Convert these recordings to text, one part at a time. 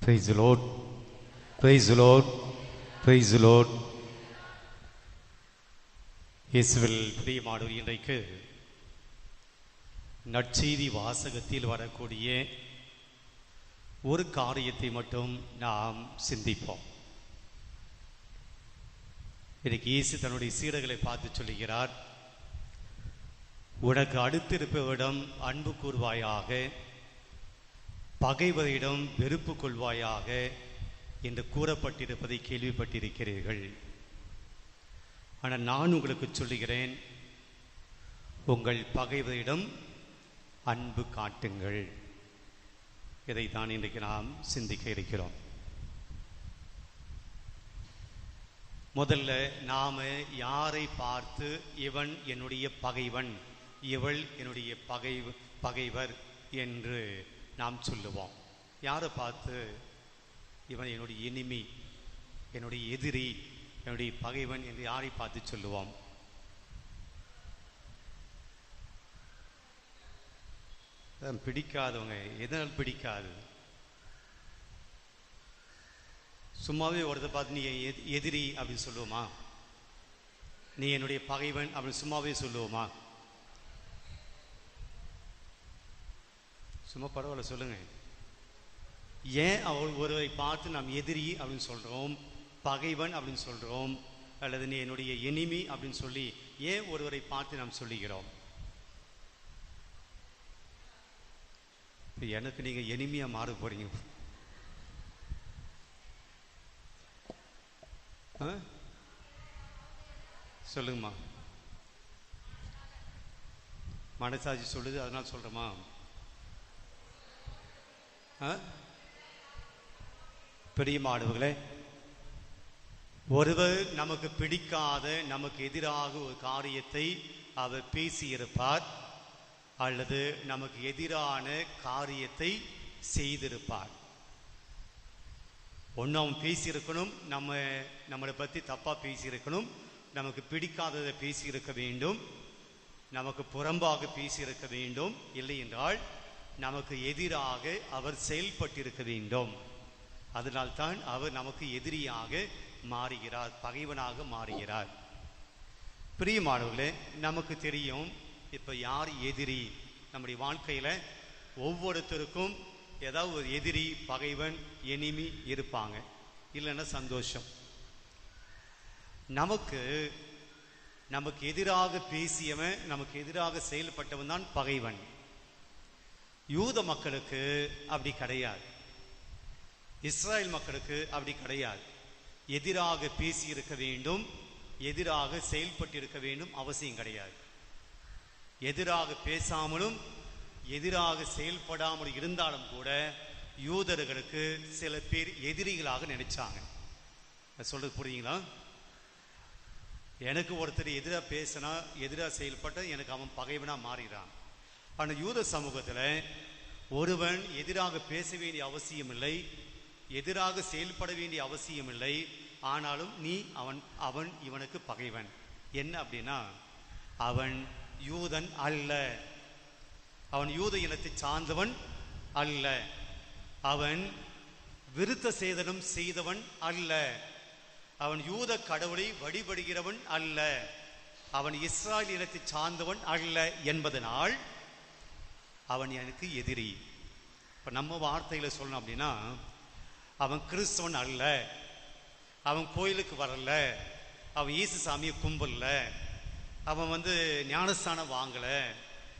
Praise lord praise lord praise lord இயேசுவில் பிரியமானவர் இன்றைக்கு நற்செய்தி வாசகத்தில் வரக்கூடிய ஒரு காரியத்தை மட்டும் நாம் சிந்திப்போம். இன்னைக்கு இயேசு தன்னுடைய சீடர்களை பார்த்து சொல்லுகிறார் உனக்கு அடுத்திருப்பவரிடம் அன்பு கூறுவாயாக பகைவரிடம் வெறுப்பு கொள்வாயாக என்று கூறப்பட்டிருப்பதை கேள்விப்பட்டிருக்கிறீர்கள். ஆனால் நான் உங்களுக்கு சொல்லுகிறேன் உங்கள் பகைவரிடம் அன்பு காட்டுங்கள். இதை தான் இன்றைக்கு நாம் சிந்திக்க இருக்கிறோம். முதல்ல நாம் யாரை பார்த்து இவன் என்னுடைய பகைவன் இவள் என்னுடைய பகை பகைவர் என்று நாம் சொல்லுவோம். யாரை பார்த்து இவன் என்னுடைய இனிமை என்னுடைய எதிரி என்னுடைய பகைவன் என்று யாரை பார்த்து சொல்லுவோம்? பிடிக்காதவங்க எதனால் பிடிக்காது? சும்மாவே ஒருத்தர் பார்த்து நீ எதி- எதிரி அப்படின்னு சொல்லுவோமா? நீ என்னுடைய பகைவன் அப்படின்னு சும்மாவே சொல்லுவோமா? சும்மா பரவாயில்ல சொல்லுங்க. ஏன் அவள் ஒருவரை பார்த்து நாம் எதிரி அப்படின்னு சொல்றோம் பகைவன் அப்படின்னு சொல்றோம் அல்லது நீ என்னுடைய எனிமி அப்படின்னு சொல்லி ஏன் ஒருவரை பார்த்து நாம் சொல்லுகிறோம்? எனக்கு நீங்க எனிமியா மாற போறீங்க. ஆ? சொல்லுங்கம்மா. மனசாட்சி சொல்லுது அதனால சொல்றேம்மா. பெரியமானவர்களே ஒருவர் நமக்கு பிடிக்காத நமக்கு எதிராக ஒரு காரியத்தை அவர் பேசியிருப்பார் அல்லது நமக்கு எதிரான காரியத்தை செய்திருப்பார். ஒன்று அவன் பேசியிருக்கணும் நம்ம நம்மளை பற்றி தப்பாக பேசியிருக்கணும் நமக்கு பிடிக்காததை பேசியிருக்க வேண்டும் நமக்கு புறம்பாக பேசியிருக்க வேண்டும் இல்லை என்றால் நமக்கு எதிராக அவர் செயல்பட்டிருக்க வேண்டும். அதனால்தான் அவர் நமக்கு எதிரியாக மாறுகிறார் பகைவனாக மாறுகிறார். பிரியமானவர்களே நமக்கு தெரியும் இப்போ யார் எதிரி? நம்முடைய வாழ்க்கையில் ஒவ்வொருத்தருக்கும் ஏதாவது ஒரு எதிரி பகைவன் எனிமி இருப்பாங்க. இல்லைன்னா சந்தோஷம். நமக்கு நமக்கு எதிராக பேசியவன் நமக்கு எதிராக செயல்பட்டவன் தான் பகைவன். யூத மக்களுக்கு அப்படி கிடையாது. இஸ்ரேல் மக்களுக்கு அப்படி கிடையாது. எதிராக பேசி இருக்க வேண்டும் எதிராக செயல்பட்டிருக்க வேண்டும் அவசியம் கிடையாது. எதிராக பேசாமலும் எதிராக செயல்படாமல் இருந்தாலும் கூட யூதர்களுக்கு சில பேர் எதிரிகளாக நினைச்சாங்க. சொல்றது புரியுங்களா எனக்கு ஒருத்தர் எதிராக பேசினா எதிராக செயல்பட்ட எனக்கு அவன் பகைவனாக மாறிடுறான். ஆனால் யூத சமூகத்தில் ஒருவன் எதிராக பேச வேண்டிய அவசியம் இல்லை எதிராக செயல்பட வேண்டிய அவசியம் இல்லை ஆனாலும் நீ அவன் அவன் இவனுக்கு பகைவன். என்ன அப்படின்னா அவன் யூதன் அல்ல. அவன் யூத இனத்தை சார்ந்தவன் அல்ல. அவன் விருத்த சேதனம் செய்தவன் அல்ல. அவன் யூத கடவுளை வழிபடுகிறவன் அல்ல. அவன் இஸ்ராயல் இனத்தை சார்ந்தவன் அல்ல என்பதனால் அவன் எனக்கு எதிரி. இப்போ நம்ம வார்த்தையில் சொல்லணும் அப்படின்னா அவன் கிறிஸ்தவன் அல்ல. அவன் கோயிலுக்கு வரல. அவன் இயேசு சாமியை கும்பல்ல அவன் வந்து ஞானஸ்தானம் வாங்கலை.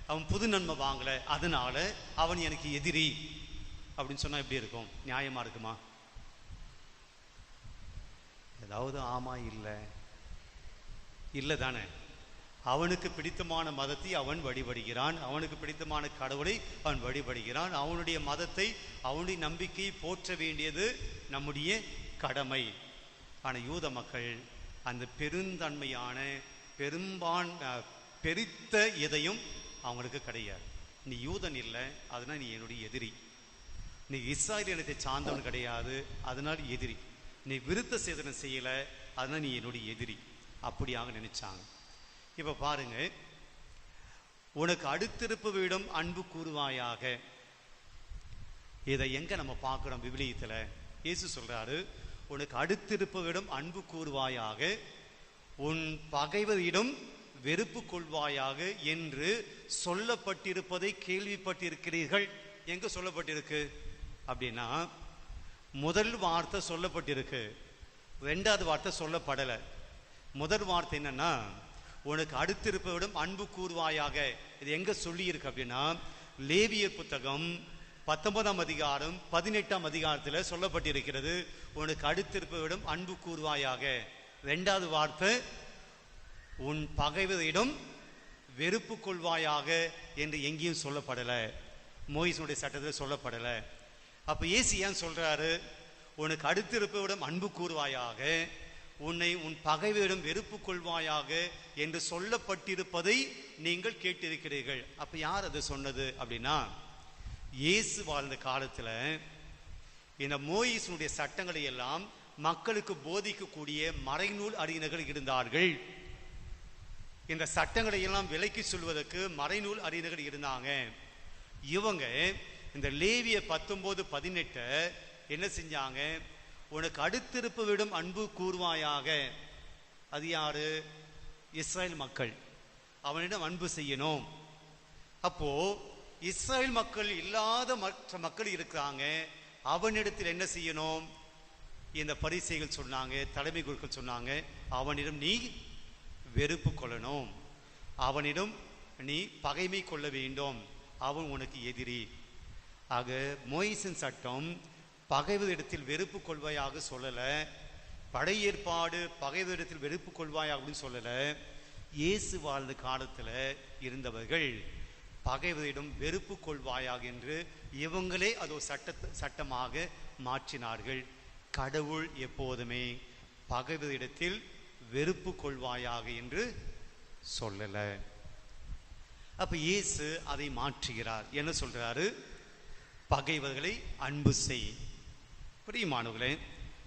அவன் புது நன்மை வாங்கலை. அதனால அவன் எனக்கு எதிரி. அப்படின்னு சொன்னால் எப்படி இருக்கும்? நியாயமாக இருக்குமா? ஏதாவது ஆமாம் இல்லை. இல்லை தானே. அவனுக்கு பிடித்தமான மதத்தை அவன் வழிபடுகிறான். அவனுக்கு பிடித்தமான கடவுளை அவன் வழிபடுகிறான். அவனுடைய மதத்தை அவனுடைய நம்பிக்கையை போற்ற வேண்டியது நம்முடைய கடமை. ஆனால் யூத மக்கள் அந்த பெருந்தன்மையான பெரும்பான் பெருத்த பெரித்த எதையும் அவங்களுக்கு கிடையாது. நீ யூதன் இல்லை அதனால் நீ என்னுடைய எதிரி. நீ இஸ்ராயல் இனத்தை சார்ந்தவன் கிடையாது அதனால் எதிரி. நீ விருத்த சேதனம் செய்யலை அதனால் நீ என்னுடைய எதிரி. அப்படியாக நினைச்சாங்க. இப்ப பாருங்க. உனக்கு அடுத்திருப்பவரிடம் அன்பு கூறுவாயாக. இதை எங்க நம்ம பார்க்கிறோம் விவிலியத்துல? இயேசு சொல்றாரு உனக்கு அடுத்திருப்பவரிடம் அன்பு கூறுவாயாக உன் பகைவரிடம் வெறுப்பு கொள்வாயாக என்று சொல்லப்பட்டிருப்பதை கேள்விப்பட்டிருக்கிறீர்கள். எங்க சொல்லப்பட்டிருக்கு? அப்படின்னா முதல் வார்த்தை சொல்லப்பட்டிருக்கு. ரெண்டாவது வார்த்தை சொல்லப்படலை. முதல் வார்த்தை என்னன்னா உனக்கு அடுத்திருப்பவிடம் அன்பு கூறுவாயாக. இது எங்க சொல்லியிருக்கு அப்படின்னா லேவியர் புத்தகம் பத்தொன்பதாம் அதிகாரம் பதினெட்டாம் அதிகாரத்தில் சொல்லப்பட்டிருக்கிறது உனக்கு அடுத்திருப்பவிடம் அன்பு கூறுவாயாக. ரெண்டாவது வார்த்தை உன் பகைவரிடம் வெறுப்பு கொள்வாயாக என்று எங்கேயும் சொல்லப்படலை. மோயிசனுடைய சட்டத்தில் சொல்லப்படலை. அப்போ ஏசி ஏன் சொல்கிறாரு உனக்கு அடுத்திருப்பவிடம் அன்பு கூறுவாயாக உன்னை உன் பகைவரிடம் வெறுப்பு கொள்வாயாக என்று சொல்லப்பட்டிருப்பதை நீங்கள் கேட்டிருக்கிறீர்கள். அப்ப யார் அது சொன்னது அப்படின்னா இயேசு வாழ்ந்த காலத்துல இந்த மோயிசனுடைய சட்டங்களை எல்லாம் மக்களுக்கு போதிக்கக்கூடிய மறைநூல் அறிஞர்கள் இருந்தார்கள். இந்த சட்டங்களை எல்லாம் விலக்கி சொல்வதற்கு மறைநூல் அறிஞர்கள் இருந்தாங்க. இவங்க இந்த லேவிய பத்தொன்பது பதினெட்டை என்ன செஞ்சாங்க? உனக்கு அடுத்திருப்பவிடம் அன்பு கூறுவாயாக அது யாரு? இஸ்ரேல் மக்கள். அவனிடம் அன்பு செய்யணும். அப்போ இஸ்ரேல் மக்கள் இல்லாத மற்ற மக்கள் இருக்கிறாங்க. அவனிடத்தில் என்ன செய்யணும்? இந்த பரிசைகள் சொன்னாங்க தலைமை குருக்கள் சொன்னாங்க. அவனிடம் நீ வெறுப்பு கொள்ளணும். அவனிடம் நீ பகைமை கொள்ள வேண்டும். அவன் உனக்கு எதிரி. ஆக மொய்சின் சட்டம் பகைவரிடத்தில் வெறுப்பு கொள்வாயாக சொல்லலை. படை ஏற்பாடு பகைவரிடத்தில் வெறுப்பு கொள்வாயாக அப்படின்னு சொல்லலை. இயேசு வாழ்ந்த காலத்தில் இருந்தவர்கள் பகைவரிடம் வெறுப்பு கொள்வாயாக என்று இவங்களே அது ஒரு சட்ட சட்டமாக மாற்றினார்கள். கடவுள் எப்போதுமே பகைவரிடத்தில் வெறுப்பு கொள்வாயாக என்று சொல்லலை. அப்போ இயேசு அதை மாற்றுகிறார். என்ன சொல்கிறாரு பகைவர்களை அன்பு செய். பிரியமானவர்களே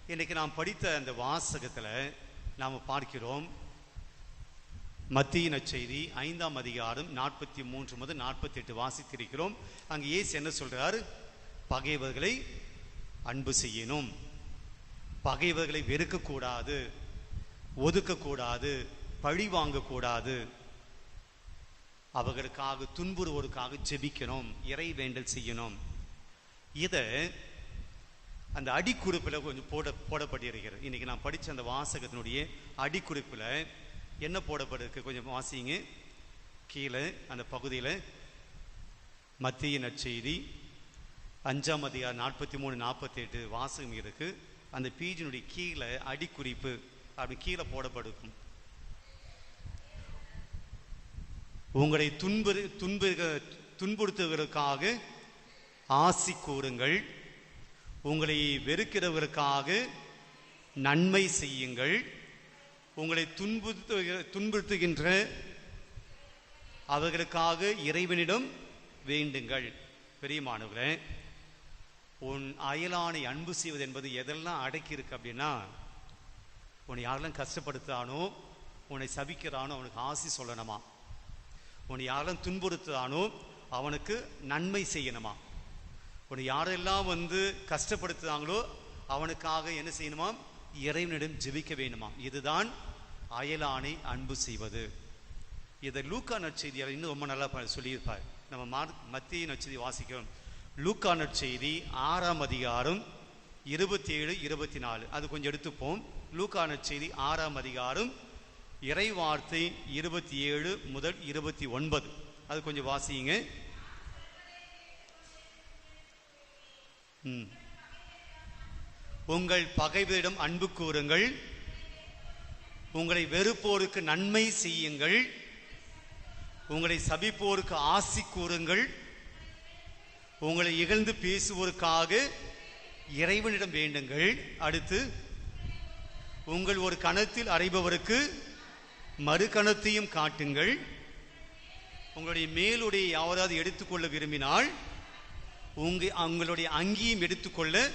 இன்னைக்கு நாம் படித்த அந்த வாசகத்துல நாம் பார்க்கிறோம். மத்திய செய்தி ஐந்தாம் அதிகாரம் நாற்பத்தி மூன்று முதல் நாற்பத்தி எட்டு வாசித்திருக்கிறோம். அங்கு ஏசு என்ன சொல்றாரு? பகைவர்களை அன்பு செய்யணும். பகைவர்களை வெறுக்கக்கூடாது ஒதுக்கக்கூடாது பழி வாங்கக்கூடாது. அவர்களுக்காக துன்புறுவோருக்காக ஜெபிக்கணும் இறை வேண்டல் செய்யணும். இதை அந்த அடிக்குறிப்பில் கொஞ்சம் போட போடப்பட்டிருக்கிறது. இன்னைக்கு நான் படித்த அந்த வாசகத்தினுடைய அடிக்குறிப்பில் என்ன போடப்பட்டிருக்கு? கொஞ்சம் வாசிங்க. கீழே அந்த பகுதியில் மத்திய நற்செய்தி அஞ்சாம் அதிகாரம் நாற்பத்தி மூணு நாற்பத்தி எட்டு வாசகம் இருக்கு. அந்த பீஜினுடைய கீழே அடிக்குறிப்பு அப்படி கீழே போடப்படுக்கும் உங்களை துன்பு துன்பு துன்புறுத்துவதற்காக ஆசி கூறுங்கள். உங்களை வெறுக்கிறவர்களுக்காக நன்மை செய்யுங்கள். உங்களை துன்புறுத்து துன்புறுத்துகின்ற அவர்களுக்காக இறைவனிடம் வேண்டுங்கள். பெரியமானவர்களே உன் அயலானை அன்பு செய்வது என்பது எதெல்லாம் அடக்கியிருக்கு அப்படின்னா உன்னை யாரெல்லாம் கஷ்டப்படுத்துறானோ உன்னை சபிக்கிறானோ அவனுக்கு ஆசி சொல்லணுமா? உன்னை யாரெல்லாம் துன்புறுத்துறானோ அவனுக்கு நன்மை செய்யணுமா? உன்னை யாரெல்லாம் வந்து கஷ்டப்படுத்துறாங்களோ அவனுக்காக என்ன செய்யணுமா இறைவனிடம் ஜெபிக்க வேணுமா இதுதான் அயலானை அன்பு செய்வது. இதை லூக்கா நற்செய்தியால் இன்னும் ரொம்ப நல்லா சொல்லியிருப்பார். நம்ம மார் மத்திய நற்செய்தி வாசிக்கிறோம். லூக்கா நற்செய்தி ஆறாம் அதிகாரம் இருபத்தி ஏழு இருபத்தி நாலு அது கொஞ்சம் எடுத்துப்போம். லூக்கா நற்செய்தி ஆறாம் அதிகாரம் இறை வார்த்தை இருபத்தி ஏழு முதல் இருபத்தி ஒன்பது. அது கொஞ்சம் வாசிங்க. உங்கள் பகைவரிடம் அன்பு கூறுங்கள். உங்களை வெறுப்போருக்கு நன்மை செய்யுங்கள். உங்களை சபிப்போருக்கு ஆசி கூறுங்கள். உங்களை இகழ்ந்து பேசுவோருக்காக இறைவனிடம் வேண்டுங்கள். அடுத்து உங்கள் ஒரு கணத்தில் அறைபவருக்கு மறு கணத்தையும் காட்டுங்கள். உங்களுடைய மேலுடைய யாராவது எடுத்துக்கொள்ள விரும்பினால் உங்க உங்களுடைய அங்கியும் எடுத்துக்கொள்ள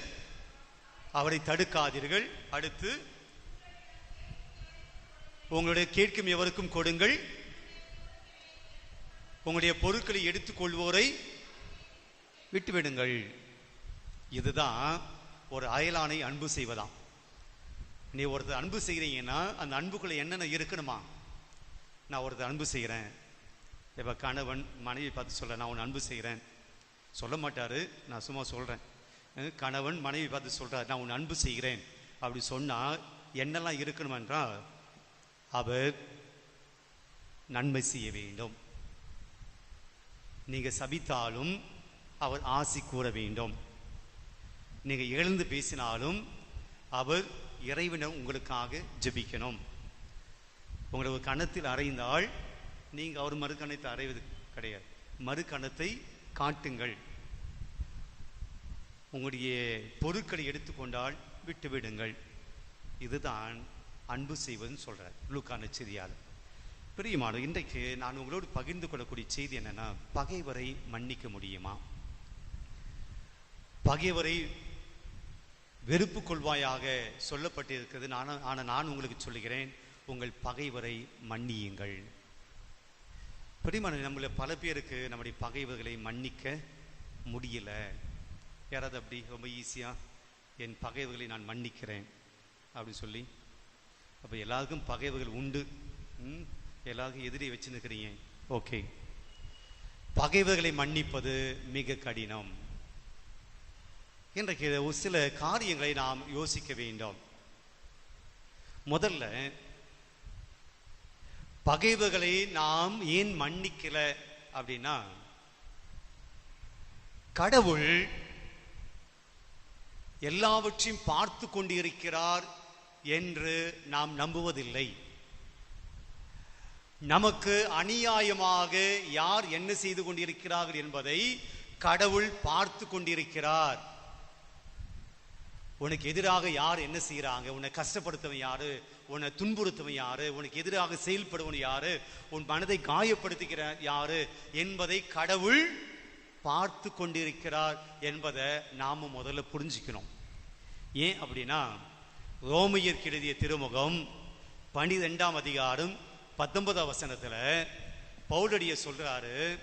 அவரை தடுக்காதீர்கள். அடுத்து உங்களுடைய கேட்கும் எவருக்கும் கொடுங்கள். உங்களுடைய பொருட்களை எடுத்துக்கொள்வோரை விட்டுவிடுங்கள். இதுதான் ஒரு அயலானை அன்பு செய்வதாம். நீ ஒருத்தர் அன்பு செய்கிறீங்கன்னா அந்த அன்புக்குள்ள என்னென்ன இருக்கணுமா? நான் ஒருத்தர் அன்பு செய்கிறேன். இப்போ கணவன் மனைவி பார்த்து சொல்ல நான் உன்னை அன்பு செய்கிறேன். சொல்ல மாட்டாரு. நான் சும்மா சொல்கிறேன் கணவன் மனைவி பார்த்து சொல்கிறார் நான் உன் அன்பு செய்கிறேன். அப்படி சொன்னால் என்னெல்லாம் இருக்கணும் என்றால் அவர் நன்மை செய்ய வேண்டும். நீங்க சபித்தாலும் அவர் ஆசி கூற வேண்டும். நீங்க எழுந்து பேசினாலும் அவர் இறைவனை உங்களுக்காக ஜபிக்கணும். உங்களை ஒரு கணத்தில் அறைந்தால் நீங்க அவர் மறுக்கணத்தை அறைவது கிடையாது. மறுக்கணத்தை காட்டுங்கள். உங்களுடைய பொருட்களை எடுத்துக்கொண்டால் விட்டுவிடுங்கள். இதுதான் அன்பு செய்வதுன்னு சொல்கிறார் லுக்கான நச்சரியால் பிரியமான இன்றைக்கு நான் உங்களோடு பகிர்ந்து கொள்ளக்கூடிய செய்தி என்னன்னா பகைவரை மன்னிக்க முடியுமா? பகைவரை வெறுப்பு கொள்வாயாக சொல்லப்பட்டிருக்கிறது. நான் ஆனால் நான் உங்களுக்கு சொல்லுகிறேன் உங்கள் பகைவரை மன்னியுங்கள். பிரிமான நம்மள பல பேருக்கு நம்முடைய பகைவர்களை மன்னிக்க முடியலை. யாராவது அப்படி ரொம்ப ஈஸியாக என் பகைவர்களை நான் மன்னிக்கிறேன் அப்படி சொல்லி அப்போ எல்லாருக்கும் பகைவர்கள் உண்டு. ம், எல்லாருக்கும் எதிரி வச்சுருக்கிறீங்க. ஓகே. பகைவர்களை மன்னிப்பது மிக கடினம். இன்றைக்கு ஒரு சில காரியங்களை நாம் யோசிக்க வேண்டும். முதல்ல பகைவர்களை நாம் ஏன் மன்னிக்கல அப்படின்னா கடவுள் எல்லாவற்றையும் பார்த்து கொண்டிருக்கிறார் என்று நாம் நம்புவதில்லை. நமக்கு அநியாயமாக யார் என்ன செய்து கொண்டிருக்கிறார்கள் என்பதை கடவுள் பார்த்து கொண்டிருக்கிறார். உனக்கு எதிராக யார் என்ன செய்யறாங்க உன்னை கஷ்டப்படுத்தவன் யாரு? உன்னை துன்புறுத்துவன் யாரு? உனக்கு எதிராக செயல்படுவன் யாரு? உன் மனதை காயப்படுத்துகிற யாரு? என்பதை கடவுள் பார்த்து கொண்டிருக்கிறார் என்பதை நாம முதல்ல புரிஞ்சுக்கணும். ஏன் அப்படின்னா ரோமையர் எழுதிய திருமுகம் பனிரெண்டாம் அதிகாரம் பத்தொன்பதாம் வசனத்தில் பவுலடிய சொல்றாரு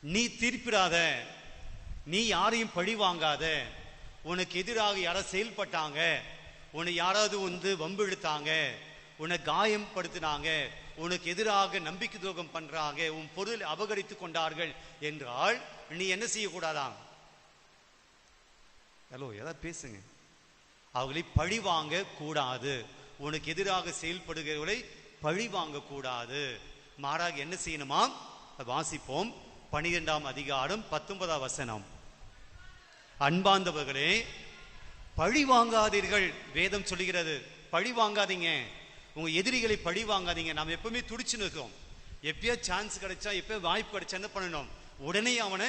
நீ தீர்ப்பிடாத நீ யாரையும் பழி வாங்காத உனக்கு எதிராக யாரை செயல்பட்டாங்க உன்னை யாராவது வந்து வம்பு இழுத்தாங்க உன்னை காயப்படுத்தினாங்க உனக்கு எதிராக நம்பிக்கை துரோகம் பண்றாங்க உன் பொருள் அபகரித்து கொண்டார்கள் என்றால் நீ என்ன செய்யக்கூடாதாம்? ஹலோ ஏதாவது பேசுங்க. அவர்களை பழி வாங்க கூடாது. உனக்கு எதிராக செயல்படுகிறவர்களை பழி வாங்க கூடாது. மாறாக என்ன செய்யணுமா வாசிப்போம். பனிரெண்டாம் அதிகாரம் பத்தொன்பதாம் வசனம். அன்பாந்தவர்களே பழி வாங்காதீர்கள். வேதம் சொல்லுகிறது பழி வாங்காதீங்க. உங்கள் எதிரிகளை பழி வாங்காதீங்க. நாம் எப்பவுமே துடிச்சு இருக்கோம் எப்பயோ சான்ஸ் கிடைச்சா எப்பயோ வாய்ப்பு கிடைச்சா என்ன பண்ணணும்? உடனே அவனை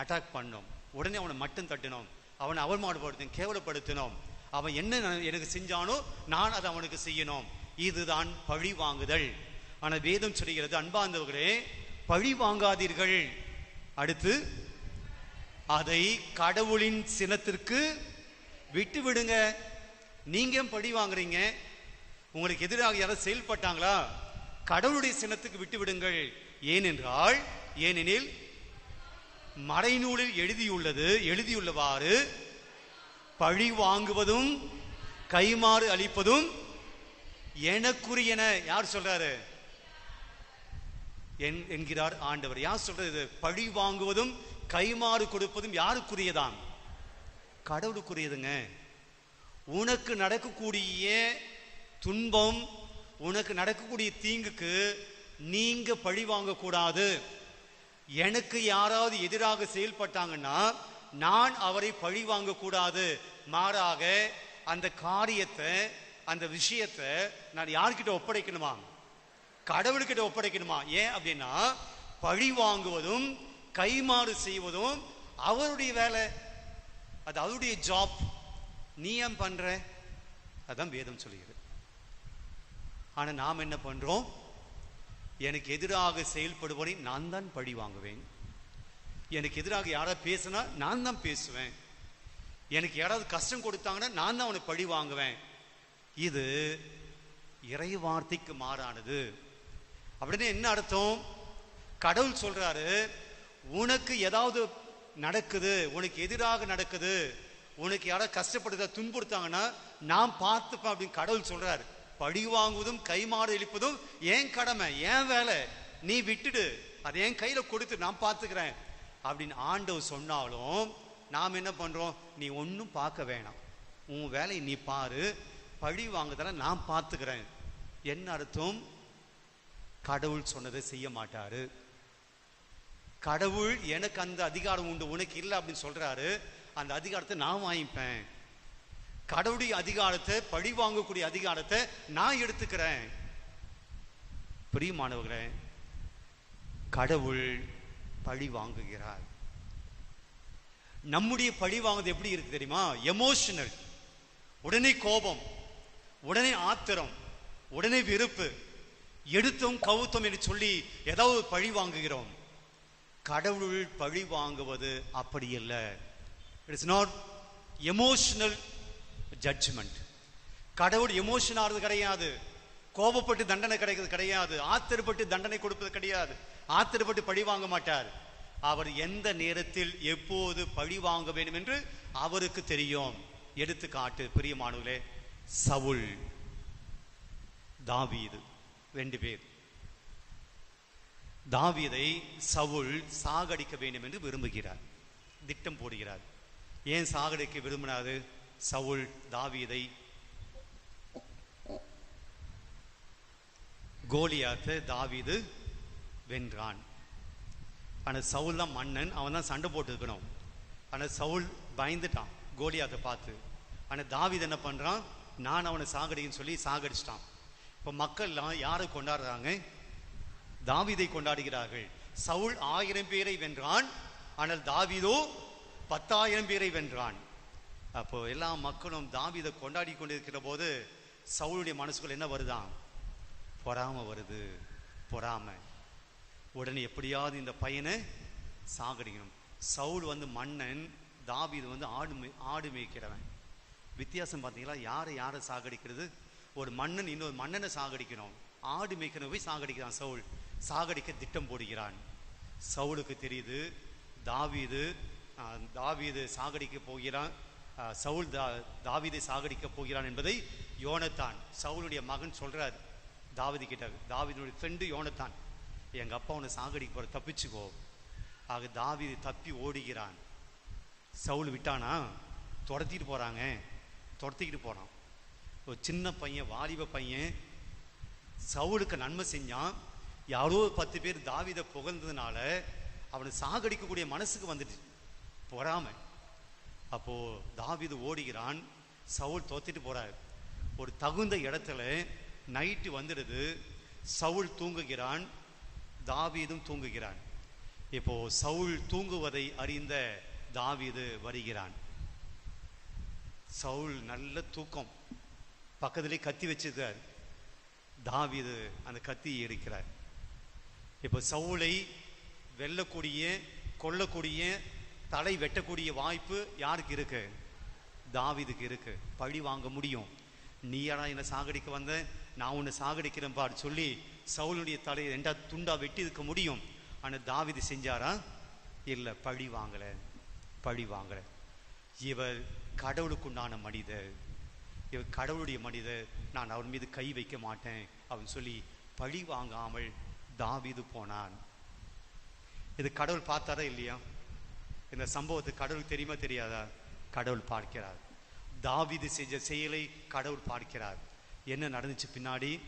அட்டாக் பண்ணோம் உடனே அவனை மட்டும் தட்டினோம். அவனை அவமானப்படுத்தணும் கேவலப்படுத்தணும் அவன் என்ன எனக்கு செஞ்சானோ நான் அதை அவனுக்கு செய்யணும். இதுதான் பழி வாங்குதல். ஆனால் வேதம் சொல்கிறது அன்பார்ந்தவர்களே பழி வாங்காதீர்கள். அடுத்து அதை கடவுளின் சினத்திற்கு விட்டு விடுங்க நீங்க படி பழி வாங்குறீங்க? உங்களுக்கு எதிராக யாராவது செயல்பட்டாங்களா? கடவுளுடைய சினத்துக்கு விட்டு விடுங்கள் ஏனென்றால் ஏனெனில் மறைநூலில் எழுதியுள்ளது எழுதியுள்ளவாறு பழி வாங்குவதும் கைமாறு அளிப்பதும் எனக்குரியன. யார் சொல்றாரு? என்- என்கிறார் ஆண்டவர். யார் சொல்றது பழி வாங்குவதும் கைமாறு கொடுப்பதும் யாருக்குரியதான்? கடவுளுக்குரியதுங்க. உனக்கு நடக்கக்கூடிய துன்பம் உனக்கு நடக்கக்கூடிய தீங்குக்கு நீங்க பழி வாங்கக்கூடாது. எனக்கு யாராவது எதிராக செயல்பட்டாங்கன்னா நான் அவரை பழி வாங்கக்கூடாது. மாறாக அந்த காரியத்தை அந்த விஷயத்தை நான் யார்கிட்ட ஒப்படைக்கணுமா? கடவுள்கிட்ட ஒப்படைக்கணுமா? ஏன் அப்படின்னா பழி வாங்குவதும் கைமாறு செய்வதும் அவருடைய வேலை. அது அவருடைய ஜாப் நீ ஏன் பண்ற? அதான் வேதம் சொல்லுகிறது. ஆனா நாம் என்ன பண்றோம்? எனக்கு எதிராக செயல்படுவதை நான் தான் பழி வாங்குவேன். எனக்கு எதிராக யாராவது பேசினா நான் தான் பேசுவேன். எனக்கு யாராவது கஷ்டம் கொடுத்தாங்கன்னா நான் தான் அவனை பழி வாங்குவேன். இது இறை வார்த்தைக்கு மாறானது. அப்படின்னு என்ன அர்த்தம்? கடவுள் சொல்றாரு உனக்கு ஏதாவது நடக்குது உனக்கு எதிராக நடக்குது உனக்கு யாராவது கஷ்டப்படுத்த துன்புறுத்தாங்கன்னா நான் பார்த்துப்பேன் அப்படின்னு கடவுள் சொல்றாரு. படி வாங்குவதும் கைமாறு இழிப்பதும் ஏன் கடமை ஏன் வேலை. நீ விட்டுடு அதை என் கையில கொடுத்து நான் பார்த்துக்கிறேன். அப்படின்னு ஆண்டவர் சொன்னாலும் நாம் என்ன பண்றோம்? நீ ஒன்றும் பார்க்க வேணாம். உன் வேலையை நீ பாரு. பழி வாங்குதல நான் பார்த்துக்கிறேன். என்ன அர்த்தம்? கடவுள் சொன்னதை செய்ய மாட்டாரு. கடவுள் எனக்கு அந்த அதிகாரம் உண்டு உனக்கு இல்லை அப்படின்னு சொல்றாரு. அந்த அதிகாரத்தை நான் வாங்கிப்பேன். கடவுளுடைய அதிகாரத்தை பழி வாங்கக்கூடிய அதிகாரத்தை நான் எடுத்துக்கிறேன். பிரியமானவர்களே கடவுள் பழி வாங்குகிறார். நம்முடைய பழி வாங்குறது எப்படி இருக்கு தெரியுமா? எமோஷனல் உடனே கோபம் உடனே ஆத்திரம் உடனே வெறுப்பு எடுத்தோம் கவுத்தோம் என்று சொல்லி ஏதாவது பழி வாங்குகிறோம். கடவுள் பழி வாங்குவது அப்படி இல்லை. இட்ஸ் நாட் எமோஷனல் ஜட்ஜ்மெண்ட் கடவுள் எமோஷன் ஆறுது கிடையாது. கோபப்பட்டு தண்டனை கிடைக்கிறது கிடையாது. ஆத்திரப்பட்டு தண்டனை கொடுப்பது கிடையாது. ஆத்திரப்பட்டு பழி வாங்க மாட்டார். அவர் எந்த நேரத்தில் எப்போது பழி வாங்க வேண்டும் என்று அவருக்கு தெரியும். எடுத்துக்காட்டு பிரியமானவர்களே சவுல் தாவீது ரெண்டு பேர். தாவீதை சவுல் சாகடிக்க வேண்டும் என்று விரும்புகிறார். திட்டம் போடுகிறார். ஏன் சாகடிக்க விரும்பினாது சவுல் தாவீதை. கோலியாத்து தாவீது வென்றான். ஆனால் சவுல் தான் மன்னன். அவன் தான் சண்டை போட்டு இருக்கணும் ஆனால் சவுல் பயந்துட்டான் கோலியாத்தை பார்த்து. ஆனால் தாவீது என்ன பண்ணுறான் நான் அவனை சாகடின்னு சொல்லி சாகடிச்சிட்டான். இப்போ மக்கள்லாம் யாரை கொண்டாடுறாங்க? தாவிதை கொண்டாடுகிறார்கள். சவுல் ஆயிரம் பேரை வென்றான். ஆனால் தாவிதோ பத்தாயிரம் பேரை வென்றான். அப்போ எல்லா மக்களும் தாவிதை கொண்டாடி கொண்டிருக்கிற போது சவுளுடைய மனசுக்குள்ள என்ன வருதான் பொறாம வருது. பொறாம. உடனே எப்படியாவது இந்த பையனை சாகடிக்கணும். சவுல் வந்து மன்னன் தாவிது வந்து ஆடு மே- ஆடு மேய்க்கிறவன். வித்தியாசம் பார்த்தீங்களா? யாரை யாரை சாகடிக்கிறது? ஒரு மன்னன் இன்னொரு மன்னனை சாகடிக்கணும். ஆடு மேய்க்கிறவன் போய் சாகடிக்கிறான் சவுல். சாகடிக்க திட்டம் போடுகிறான். சவுலுக்கு தெரியுது தாவீது தாவீது சாகடிக்க போகிறான் சவுல் தா தாவீதை சாகடிக்க போகிறான் என்பதை யோனத்தான் சவுலுடைய மகன் சொல்கிறார் தாவதி கிட்ட தாவிதனுடைய ஃப்ரெண்டு யோனத்தான் எங்க அப்பா உன்னை சாகடிக்க போகிற தப்பிச்சுக்கோ. ஆக தாவீது தப்பி ஓடுகிறான். சவுல் விட்டானா? துரத்திட்டு போறாங்க. துரத்திக்கிட்டு போறான். ஒரு சின்ன பையன் வாலிப பையன் சவுலுக்கு நன்மை செஞ்சான். யாரோ ஒரு பத்து பேர் தாவீதை புகழ்ந்ததுனால அவனை சாகடிக்கக்கூடிய மனசுக்கு வந்துட்டு பொறாம. அப்போ தாவீது ஓடுகிறான் சவுல் தோத்திட்டு போறார். ஒரு தகுந்த இடத்துல நைட்டு வந்துடுது சவுல் தூங்குகிறான் தாவீதும் தூங்குகிறான். இப்போ சவுல் தூங்குவதை அறிந்த தாவீது வருகிறான். சவுல் நல்ல தூக்கம். பக்கத்திலே கத்தி வச்சிருக்கார் தாவீது அந்த கத்தியை எடுக்கிறார். இப்போ சவுளை வெல்லக்கூடிய கொல்லக்கூடிய தலை வெட்டக்கூடிய வாய்ப்பு யாருக்கு இருக்கு? தாவிதுக்கு இருக்கு. பழி வாங்க முடியும். நீயாடா என்னை சாகடிக்க வந்த? நான் உன்னை சாகடிக்கிறேன் பார் சொல்லி சவுளுடைய தலையை ரெண்டா துண்டா வெட்டி இருக்க முடியும். ஆனால் தாவிது செஞ்சாரா? இல்லை பழி வாங்கல. பழி வாங்கல. இவர் கடவுளுக்குண்டான மனிதர். இவர் கடவுளுடைய மனிதர். நான் அவர் மீது கை வைக்க மாட்டேன். அப்படின்னு சொல்லி பழி வாங்காமல் தாவீது போனான். இது கடவுள் பார்த்தாரா இல்லையா? இந்த சம்பவத்தை கடவுள் தெரியுமா தெரியாதா? கடவுள் பார்க்கிறார். தாவீது செஞ்ச செயலை கடவுள் பார்க்கிறார். என்ன நடந்துச்சு பின்னாடி?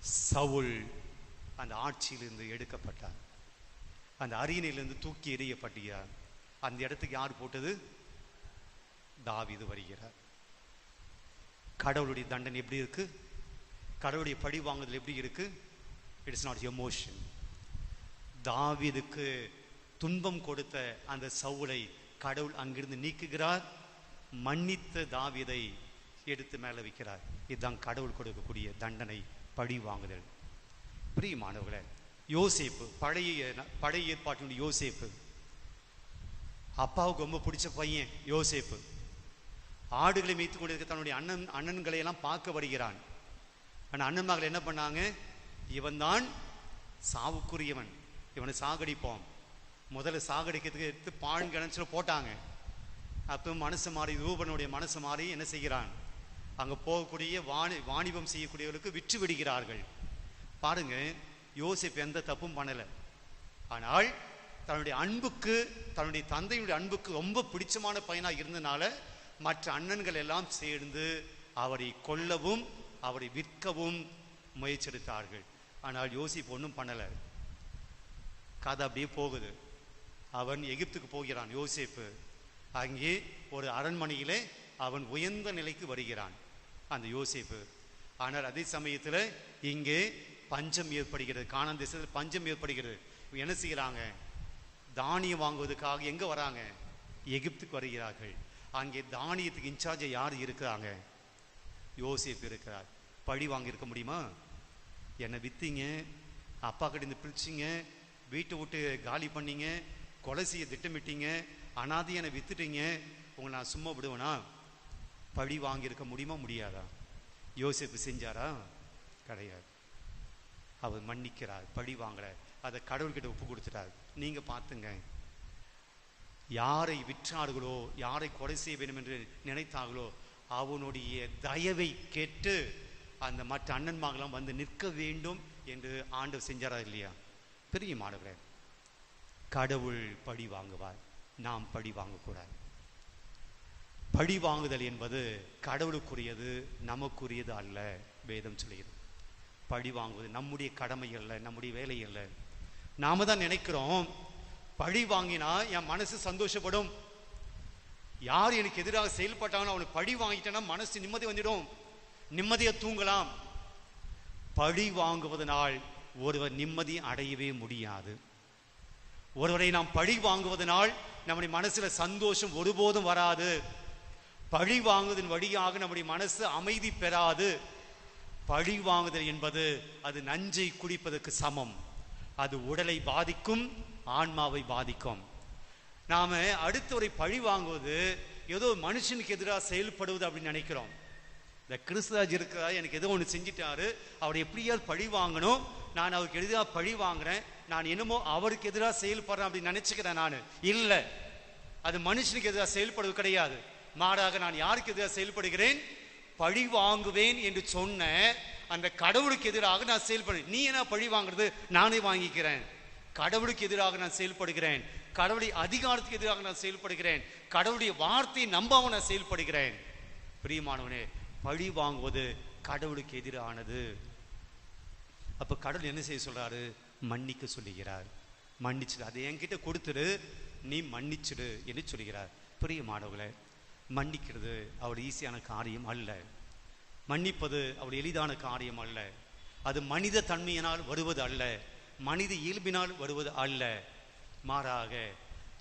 சவுல் அந்த ஆட்சியிலிருந்து எடுக்கப்பட்டார். அந்த அரியணையிலிருந்து தூக்கி எறியப்பட்டார் அந்த இடத்துக்கு யார் போட்டது? தாவீது வருகிறார். கடவுளுடைய தண்டனை எப்படி இருக்கு? கடவுளுடைய பழி வாங்குதல் எப்படி இருக்கு? இட்ஸ் நாட் எமோஷன் தாவிதுக்கு துன்பம் கொடுத்த அந்த சவுலை கடவுள் அங்கிருந்து நீக்குகிறார். மன்னித்த தாவிதை எடுத்து மேல வைக்கிறார். இதுதான் கடவுள் கொடுக்கக்கூடிய தண்டனை பழி வாங்குதல். பிரியமானவர்களே யோசேப்பு பழைய பழைய ஏற்பாட்டினுடைய யோசேப்பு. அப்பாவுக்கு ரொம்ப பிடிச்ச பையன் யோசேப்பு. ஆடுகளை மேய்த்து கொண்டிருக்க தன்னுடைய அண்ணன் அண்ணன்களை எல்லாம் பார்க்க வருகிறான் ஆனால் அண்ணன் மகள் என்ன பண்ணாங்க? இவன்தான் சாவுக்குரியவன். இவனை சாகடிப்போம். முதல்ல சாகடிக்கிறதுக்கு எடுத்து பான் கிணச்சுல போட்டாங்க. அப்போ மனசு மாறி ரூபனுடைய மனசு மாறி என்ன செய்கிறான்? அங்கே போகக்கூடிய வாணி வாணிபம் செய்யக்கூடியவர்களுக்கு விற்று விடுகிறார்கள். பாருங்க யோசிப்பு எந்த தப்பும் பண்ணலை. ஆனால் தன்னுடைய அன்புக்கு தன்னுடைய தந்தையுடைய அன்புக்கு ரொம்ப பிடிச்சமான பையனாக இருந்தனால மற்ற அண்ணன்கள் எல்லாம் சேர்ந்து அவரை கொல்லவும் அவரை விற்கவும் முயற்சித்தார்கள் ஆனால் யோசிப்பு ஒன்றும் பண்ணலை. கதை அப்படியே போகுது. அவன் எகிப்துக்கு போகிறான் யோசிப்பு. அங்கே ஒரு அரண்மனையிலே அவன் உயர்ந்த நிலைக்கு வருகிறான் அந்த யோசிப்பு. ஆனால் அதே சமயத்தில் இங்கே பஞ்சம் ஏற்படுகிறது. காணான் தேசத்தில் பஞ்சம் ஏற்படுகிறது. என்ன செய்கிறாங்க தானியம் வாங்குவதற்காக எங்கே வராங்க? எகிப்துக்கு வருகிறார்கள். அங்கே தானியத்துக்கு இன்சார்ஜ் யார் இருக்கிறாங்க? யோசிப்பு இருக்கிறார். பழி வாங்கியிருக்க முடியுமா? என்னை விற்றீங்க அப்பா கிட்ட இருந்து பிரிச்சிங்க வீட்டை விட்டு காலி பண்ணீங்க கொலை செய்ய திட்டமிட்டீங்க அனாதி என்னை வித்துட்டீங்க உங்களை நான் சும்மா விடுவேனா? பழி வாங்கியிருக்க முடியுமா முடியாதா? யோசிப்பு செஞ்சாரா? கிடையாது. அவர் மன்னிக்கிறார் பழி வாங்குறார் அதை கடவுள்கிட்ட ஒப்பு கொடுத்துட்டார். நீங்கள் பார்த்துங்க. யாரை விற்றார்களோ யாரை கொலை செய்ய வேண்டும் என்று நினைத்தார்களோ அவனுடைய தயவை கேட்டு அந்த மற்ற அண்ணன்மார்கள்லாம் வந்து நிற்க வேண்டும் என்று ஆண்டவர் செஞ்சாரா இல்லையா? பெரிய மாணவரே கடவுள் படி வாங்குவார் நாம் படி வாங்கக்கூடாது. படி வாங்குதல் என்பது கடவுளுக்குரியது நமக்குரியது அல்ல வேதம் சொல்லுகிறது. படி வாங்குவது நம்முடைய கடமை அல்ல நம்முடைய வேலை அல்ல. நாம தான் நினைக்கிறோம் பழி வாங்கினா என் மனசு சந்தோஷப்படும். யார் எனக்கு எதிராக செயல்பட்டாங்கன்னு அவனுக்கு பழி வாங்கிட்டேன்னா மனசு நிம்மதி வந்துடும். நிம்மதியை தூங்கலாம். பழி வாங்குவதனால் ஒருவர் நிம்மதி அடையவே முடியாது. ஒருவரை நாம் பழி வாங்குவதனால் நம்முடைய மனசுல சந்தோஷம் ஒருபோதும் வராது. பழி வாங்குவதன் வழியாக நம்முடைய மனசு அமைதி பெறாது. பழி வாங்குதல் என்பது அது நஞ்சை குடிப்பதற்கு சமம். அது உடலை பாதிக்கும் ஆன்மாவை பாதிக்கும். நாம அடுத்தவரை பழி வாங்குவது ஏதோ மனுஷனுக்கு எதிராக செயல்படுவது அப்படின்னு நினைக்கிறோம். இந்த கிறிஸ்துராஜ் இருக்கிறார் எனக்கு ஏதோ ஒன்று செஞ்சிட்டாரு அவர் எப்படியாவது பழி வாங்கணும் நான் அவருக்கு எதிராக பழி வாங்குறேன் நான் என்னமோ அவருக்கு எதிராக செயல்படுறேன் அப்படின்னு நினைச்சுக்கிறேன் நான். இல்லை அது மனுஷனுக்கு எதிராக செயல்படுவது கிடையாது. மாறாக நான் யாருக்கு எதிராக செயல்படுகிறேன்? பழி வாங்குவேன் என்று சொன்ன அந்த கடவுளுக்கு எதிராக நான் செயல்படுறேன். நீ என்ன பழி வாங்குறது? நானே வாங்கிக்கிறேன். கடவுளுக்கு எதிராக நான் செயல்படுகிறேன். கடவுளுடைய அதிகாரத்துக்கு எதிராக நான் செயல்படுகிறேன். கடவுளுடைய வார்த்தையை நம்பாம நான் செயல்படுகிறேன். பிரியமானவனே பழி வாங்குவது கடவுளுக்கு எதிரானது. அப்ப கடவுள் என்ன செய்ய சொல்றாரு? மன்னிக்க சொல்லுகிறார். மன்னிச்சிடு. அதை என்கிட்ட கொடுத்துடு. நீ மன்னிச்சிடு என்று சொல்லுகிறார். பிரியமானவர்களே மன்னிக்கிறது அவர் ஈஸியான காரியம் அல்ல. மன்னிப்பது அவர் எளிதான காரியம் அல்ல. அது மனித தன்மையினால் வருவது அல்ல. மனித இயல்பினால் வருவது அல்ல. மாறாக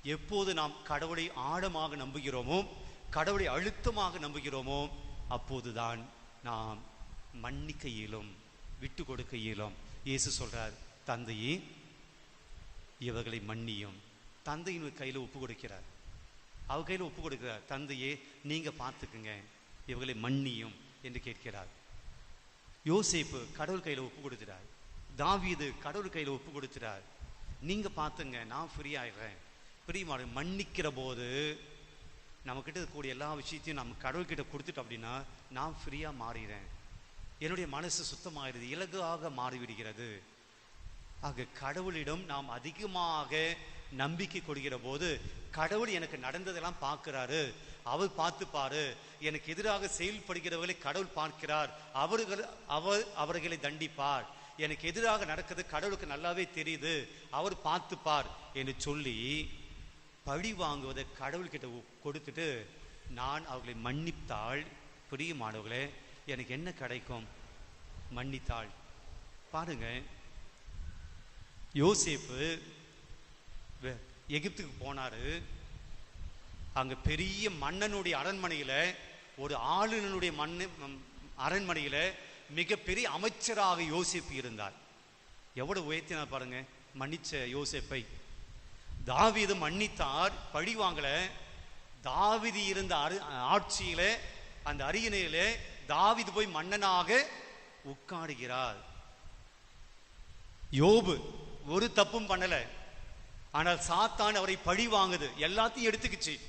எப்போது நாம் கடவுளை ஆழமாக நம்புகிறோமோ கடவுளை அழுத்தமாக நம்புகிறோமோ அப்போதுதான் நாம் மன்னிக்க இயலும் விட்டு கொடுக்க இயலும் இயேசு சொல்றார் தந்தையே இவர்களை மன்னியும். தந்தையின் கையில் ஒப்பு கொடுக்கிறார் அவர் கையில் ஒப்பு கொடுக்கிறார் தந்தையே நீங்க பார்த்துக்குங்க இவர்களை மன்னியும் என்று கேட்கிறார். யோசேப்பு கடவுள் கையில் ஒப்பு கொடுக்கிறார் தாவீது கடவுள் கையில் ஒப்பு கொடுக்கிறார் நீங்க பார்த்துங்க நான் ஃப்ரீ ஆயிடுறேன். பிரியமான மன்னிக்கிற போது நம்மக்கிட்ட இருக்கக்கூடிய எல்லா விஷயத்தையும் நம்ம கடவுள்கிட்ட கொடுத்துட்டோம் அப்படின்னா நான் ஃப்ரீயாக மாறிடுறேன் என்னுடைய மனசு சுத்தமாகிறது இலகுவாக மாறிவிடுகிறது. ஆக கடவுளிடம் நாம் அதிகமாக நம்பிக்கை கொடுக்கிற போது கடவுள் எனக்கு நடந்ததெல்லாம் பார்க்கிறாரு. அவர் பார்த்துப்பாரு. எனக்கு எதிராக செயல்படுகிறவர்களை கடவுள் பார்க்கிறார். அவர்கள் அவர் அவர்களை தண்டிப்பார். எனக்கு எதிராக நடக்கிறது கடவுளுக்கு நல்லாவே தெரியுது. அவர் பார்த்துப்பார் என்று சொல்லி பழி வாங்குவதை கடவுள்கிட்ட கொடுத்துட்டு நான் அவர்களை மன்னித்தாள். பிரியமானவர்களே எனக்கு என்ன கிடைக்கும்? மன்னித்தாள். பாருங்க யோசேப்பு எகிப்துக்கு போனார். அங்கே பெரிய மன்னனுடைய அரண்மனையில் ஒரு ஆளுநனுடைய மண்ணு அரண்மனையில் மிகப்பெரிய அமைச்சராக யோசிப்பு இருந்தார். எவ்வளோ உயர்த்தினார் பாருங்க மன்னிச்ச யோசேப்பை. தாவீது மன்னித்தார் பழி வாங்கல. தாவிதி இருந்த அரு ஆட்சியில அந்த அரியணையில தாவிது போய் மன்னனாக உட்காருகிறார். யோபு ஒரு தப்பும் பண்ணல. ஆனால் சாத்தான் அவரை பழி வாங்குது. எல்லாத்தையும் எடுத்துக்கிச்சு.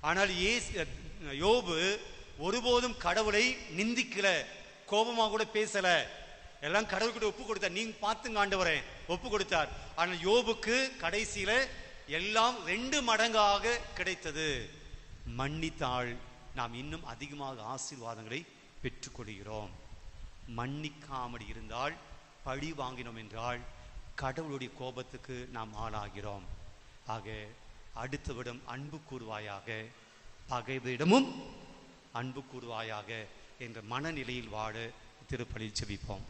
ஆனால் ஏசு யோபு ஒருபோதும் கடவுளை நிந்திக்கல. கோபமாக கூட பேசல. எல்லாம் கடவுள்கிட்ட ஒப்பு கொடுத்தார். நீங்க பார்த்துங்க ஆண்டவரே ஒப்பு கொடுத்தார். ஆனால் யோபுக்கு கடைசியில எல்லாம் ரெண்டு மடங்காக கிடைத்தது. மன்னித்தாள். நாம் இன்னும் அதிகமாக ஆசீர்வாதங்களை பெற்றுக்கொள்கிறோம். மன்னிக்காமல் இருந்தால் பழி வாங்கினோம் என்றால் கடவுளுடைய கோபத்துக்கு நாம் ஆளாகிறோம். ஆக அடுத்தவிடம் அன்பு கூறுவாயாக பகைவிடமும் அன்பு கூறுவாயாக என்ற மனநிலையில் வாழ திருப்பலில் செவிப்போம்